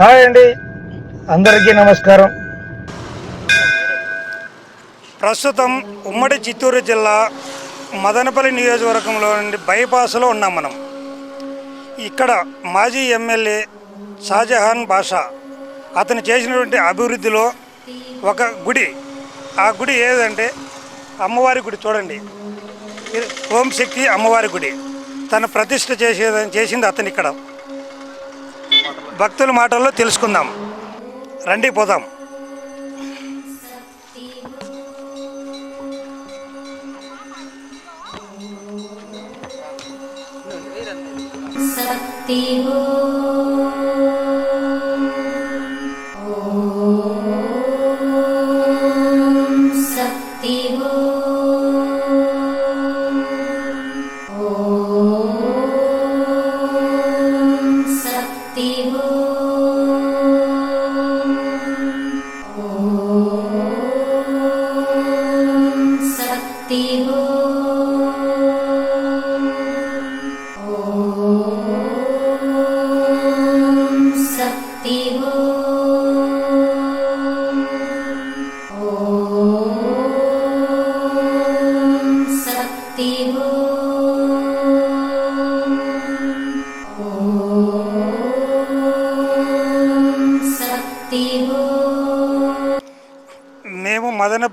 Hi అండి. అందరికీ నమస్కారం. ప్రస్తుతం ఉమ్మడి చిత్తూరు జిల్లా మదనపల్లి నియోజకవర్గంలో నుండి బైపాస్లో ఉన్నాం మనం. ఇక్కడ మాజీ ఎమ్మెల్యే షాజహాన్ బాషా అతను చేసినటువంటి అభివృద్ధిలో ఒక గుడి. ఆ గుడి ఏదంటే అమ్మవారి గుడి చూడండి. ఇది ఓం శక్తి అమ్మవారి గుడి. తన ప్రతిష్ట చేసే చేసింది అతను ఇక్కడ. భక్తుల మాటల్లో తెలుసుకుందాం. రండి పోదాం. సత్యో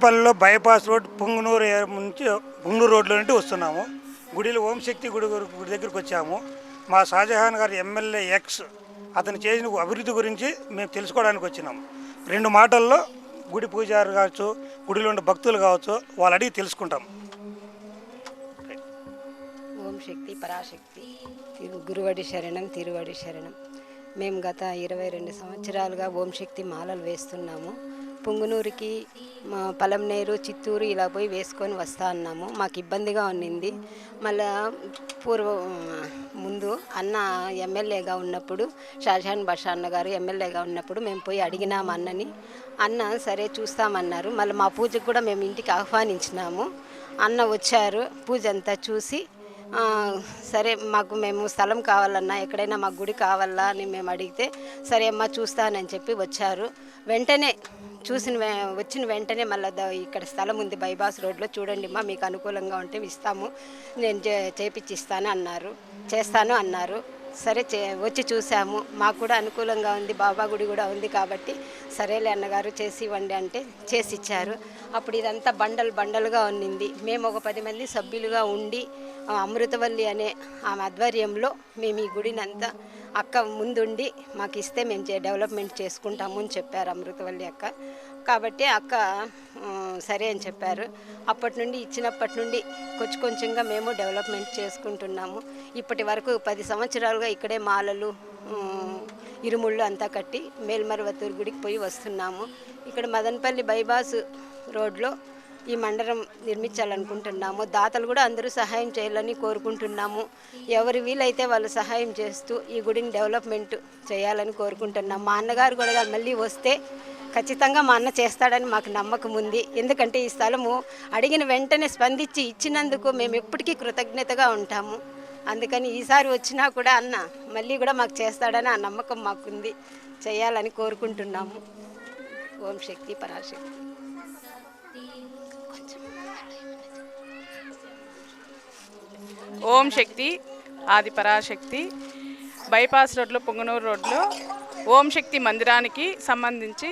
మేము బైపాస్ రోడ్ పుంగనూరు నుంచి పుంగనూరు రోడ్లో నుండి వస్తున్నాము. గుడిలో ఓం శక్తి గుడి గుడి దగ్గరికి వచ్చాము. మా షాజహాన్ గారి ఎమ్మెల్యే ఎక్స్ అతను చేసిన అభివృద్ధి గురించి మేము తెలుసుకోవడానికి వచ్చినాము. రెండు మాటల్లో గుడి పూజారు కావచ్చు గుడిలో ఉండే భక్తులు కావచ్చు వాళ్ళు అడిగి తెలుసుకుంటాం. ఓం శక్తి పరాశక్తి. గురువడి శరణం తిరువడి శరణం. మేము గత ఇరవై రెండు సంవత్సరాలుగా ఓం శక్తి మాలలు వేస్తున్నాము. పుంగునూరుకి మా పలంనేరు చిత్తూరు ఇలా పోయి వేసుకొని వస్తా అన్నాము. మాకు ఇబ్బందిగా ఉన్నింది. మళ్ళా పూర్వ ముందు అన్న ఎమ్మెల్యేగా ఉన్నప్పుడు షాజహాన్ బాషా అన్నగారు ఎమ్మెల్యేగా ఉన్నప్పుడు మేము పోయి అడిగినాము అన్నని. అన్న సరే చూస్తామన్నారు. మళ్ళీ మా పూజకు కూడా మేము ఇంటికి ఆహ్వానించినాము. అన్న వచ్చారు. పూజ అంతా చూసి సరే మాకు మేము స్థలం కావాలన్నా ఎక్కడైనా మాకు గుడి కావాలా అని మేము అడిగితే సరే అమ్మా చూస్తానని చెప్పి వచ్చారు. వెంటనే చూసిన వె- వచ్చిన వెంటనే మళ్ళీ ఇక్కడ స్థలం ఉంది బైబాస్ రోడ్లో చూడండి మా మీకు అనుకూలంగా ఉంటే ఇస్తాము. నేను చే అన్నారు. చేస్తాను అన్నారు. సరే చే వచ్చి చూసాము మాకు కూడా అనుకూలంగా ఉంది. బాబా గుడి కూడా ఉంది కాబట్టి సరేలే అన్నగారు చేసి ఇవ్వండి అంటే చేసి ఇచ్చారు. అప్పుడు ఇదంతా బండలు బండలుగా ఉన్నింది. మేము ఒక పది మంది సభ్యులుగా ఉండి అమృతవల్లి అనే ఆమె ఆధ్వర్యంలో మేము ఈ గుడిని అంతా అక్క ముందుండి మాకు ఇస్తే మేము డెవలప్మెంట్ చేసుకుంటాము అని చెప్పారు అమృతవల్లి అక్క. కాబట్టి అక్క సరే అని చెప్పారు. అప్పటి నుండి ఇచ్చినప్పటి నుండి కొంచెం కొంచెంగా మేము డెవలప్మెంట్ చేసుకుంటున్నాము. ఇప్పటి వరకు పది సంవత్సరాలుగా ఇక్కడే మాలలు ఇరుముళ్ళు అంతా కట్టి మేల్మరవతూరు గుడికి పోయి వస్తున్నాము. ఇక్కడ మదనపల్లి బైబాస్ రోడ్లో ఈ మండలం నిర్మించాలనుకుంటున్నాము. దాతలు కూడా అందరూ సహాయం చేయాలని కోరుకుంటున్నాము. ఎవరు వీలైతే వాళ్ళు సహాయం చేస్తూ ఈ గుడిని డెవలప్మెంట్ చేయాలని కోరుకుంటున్నాము. మా అన్నగారు కూడా మళ్ళీ వస్తే ఖచ్చితంగా మా అన్న చేస్తాడని మాకు నమ్మకం ఉంది. ఎందుకంటే ఈ స్థలము అడిగిన వెంటనే స్పందించి ఇచ్చినందుకు మేము ఎప్పటికీ కృతజ్ఞతగా ఉంటాము. అందుకని ఈసారి వచ్చినా కూడా అన్న మళ్ళీ కూడా మాకు చేస్తాడని ఆ నమ్మకం మాకుంది. చేయాలని కోరుకుంటున్నాము. ఓం శక్తి పరాశక్తి. ఓం శక్తి ఆది పరాశక్తి. బైపాస్ రోడ్లో పొంగనూరు రోడ్లో. ఓం శక్తి మందిరానికి సంబంధించి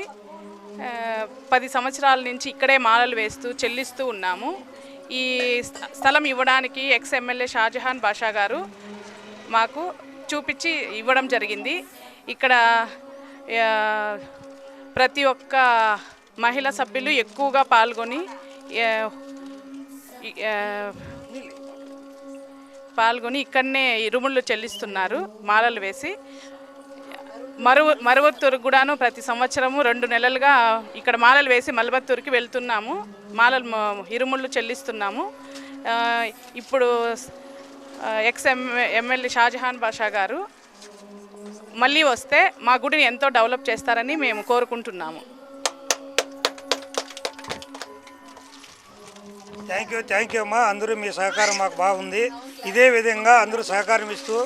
పది సంవత్సరాల నుంచి ఇక్కడే మాలలు వేస్తూ చెల్లిస్తూ ఉన్నాము. ఈ స్థలం ఇవ్వడానికి ఎక్స్ ఎమ్మెల్యే షాజహాన్ బాషా గారు మాకు చూపించి ఇవ్వడం జరిగింది. ఇక్కడ ప్రతి ఒక్క మహిళా సభ్యులు ఎక్కువగా పాల్గొని పాల్గొని ఇక్కడనే ఇరుముళ్ళు చెల్లిస్తున్నారు మాలలు వేసి. మరువ మరువత్తూరు కూడాను ప్రతి సంవత్సరము రెండు నెలలుగా ఇక్కడ మాలలు వేసి మలబత్తూరుకి వెళ్తున్నాము. మాలలు ఇరుముళ్ళు చెల్లిస్తున్నాము. ఇప్పుడు ఎక్స్ఎం ఎక్స్ ఎమ్మెల్యే షాజహాన్ బాషా గారు మళ్ళీ వస్తే మా గుడిని ఎంతో డెవలప్ చేస్తారని మేము కోరుకుంటున్నాము. థ్యాంక్ యూ థ్యాంక్ యూ అమ్మా. అందరూ మీ సహకారం మాకు బాగుంది. ఇదే విధంగా అందరూ సహకారం ఇస్తూ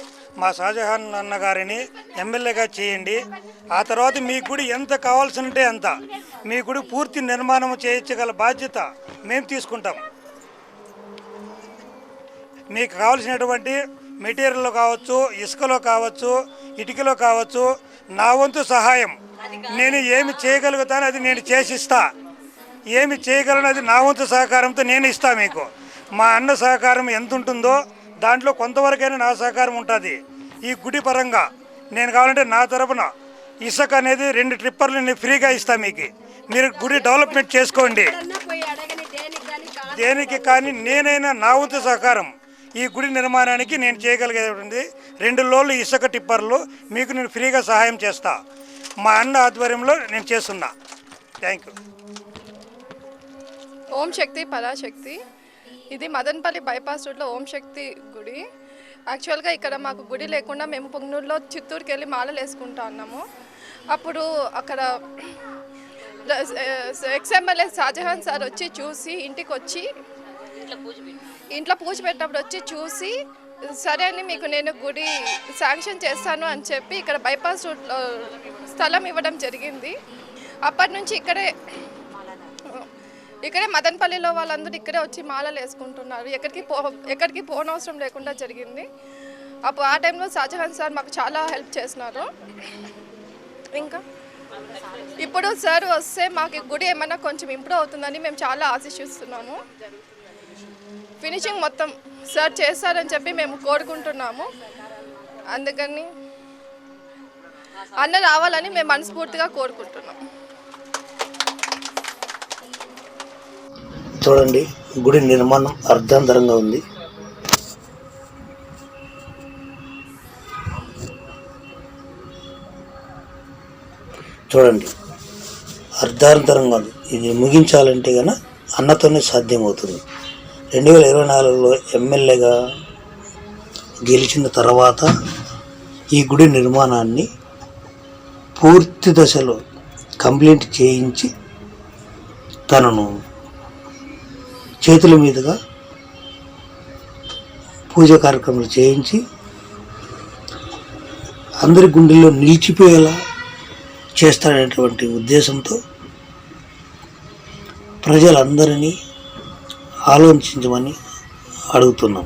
మా షాజహాన్ అన్న గారిని ఎమ్మెల్యేగా చేయండి. ఆ తర్వాత మీ గుడి ఎంత కావాల్సినంటే అంత. మీ గుడి పూర్తి నిర్మాణం చేయించగల బాధ్యత మేము తీసుకుంటాం. మీకు కావలసినటువంటి మెటీరియల్ కావచ్చు ఇసుకలో కావచ్చు ఇటుకలో కావచ్చు నా వంతు సహాయం. నేను ఏమి చేయగలుగుతాను అది నేను చేసిస్తా. ఏమి చేయగలను అది నా వంతు సహకారంతో నేను ఇస్తా మీకు. మా అన్న సహకారం ఎంత ఉంటుందో దాంట్లో కొంతవరకైనా నా సహకారం ఉంటుంది. ఈ గుడి పరంగా నేను కావాలంటే నా తరపున ఇసుక అనేది రెండు ట్రిప్పర్లు నేను ఫ్రీగా ఇస్తా మీకు. మీరు గుడి డెవలప్మెంట్ చేసుకోండి. దేనికి కానీ నేనైనా నా వంతు సహకారం ఈ గుడి నిర్మాణానికి నేను చేయగలిగేది రెండు లోళ్ళు ఇసుక టిప్పర్లు మీకు నేను ఫ్రీగా సహాయం చేస్తా. మా అన్న ఆధ్వర్యంలో నేను చేస్తున్నా. Thank you Om Shakti Parashakti. ఇది మదన్పల్లి బైపాస్ రోడ్లో ఓం శక్తి గుడి. యాక్చువల్గా ఇక్కడ మాకు గుడి లేకుండా మేము పొంగనూరులో చిత్తూరుకి వెళ్ళి మాలలు వేసుకుంటా ఉన్నాము. అప్పుడు అక్కడ ఎక్స్ఎమ్మెల్యే షాజహాన్ సార్ వచ్చి చూసి ఇంటికి వచ్చి ఇంట్లో పూజ పెట్టినప్పుడు వచ్చి చూసి సరే అని మీకు నేను గుడి శాంక్షన్ చేస్తాను అని చెప్పి ఇక్కడ బైపాస్ రూట్లో స్థలం ఇవ్వడం జరిగింది. అప్పటి నుంచి ఇక్కడే ఇక్కడే మదనపల్లిలో వాళ్ళందరూ ఇక్కడే వచ్చి మాలలు వేసుకుంటున్నారు. ఎక్కడికి పో ఎక్కడికి పోనవసరం లేకుండా జరిగింది. అప్పుడు ఆ టైంలో షాజహాన్ సార్ మాకు చాలా హెల్ప్ చేసినారు. ఇంకా? ఇప్పుడు సార్ వస్తే మాకు గుడి ఏమైనా కొంచెం ఇంప్రూవ్ అవుతుందని మేము చాలా ఆశిస్తున్నాము. ఫినిషింగ్ మొత్తం సార్ చేస్తారని చెప్పి మేము కోరుకుంటున్నాము. అందుకని అన్న రావాలని మేము మనస్ఫూర్తిగా కోరుకుంటున్నాం. చూడండి గుడి నిర్మాణం అర్ధాంతరంగా ఉంది. చూడండి అర్ధాంతరంగా ఉంది. ఇది ముగించాలంటే కనుక అన్నతోనే సాధ్యమవుతుంది. రెండు వేల ఇరవై నాలుగులో ఎమ్మెల్యేగా గెలిచిన తర్వాత ఈ గుడి నిర్మాణాన్ని పూర్తి దశలో కంప్లీట్ చేయించి తనను చేతుల మీదుగా పూజ కార్యక్రమాలు చేయించి అందరి గుండెల్లో నిలిచిపోయేలా చేస్తాడనేటువంటి ఉద్దేశంతో ప్రజలందరినీ ఆలోచించమని అడుగుతున్నాం.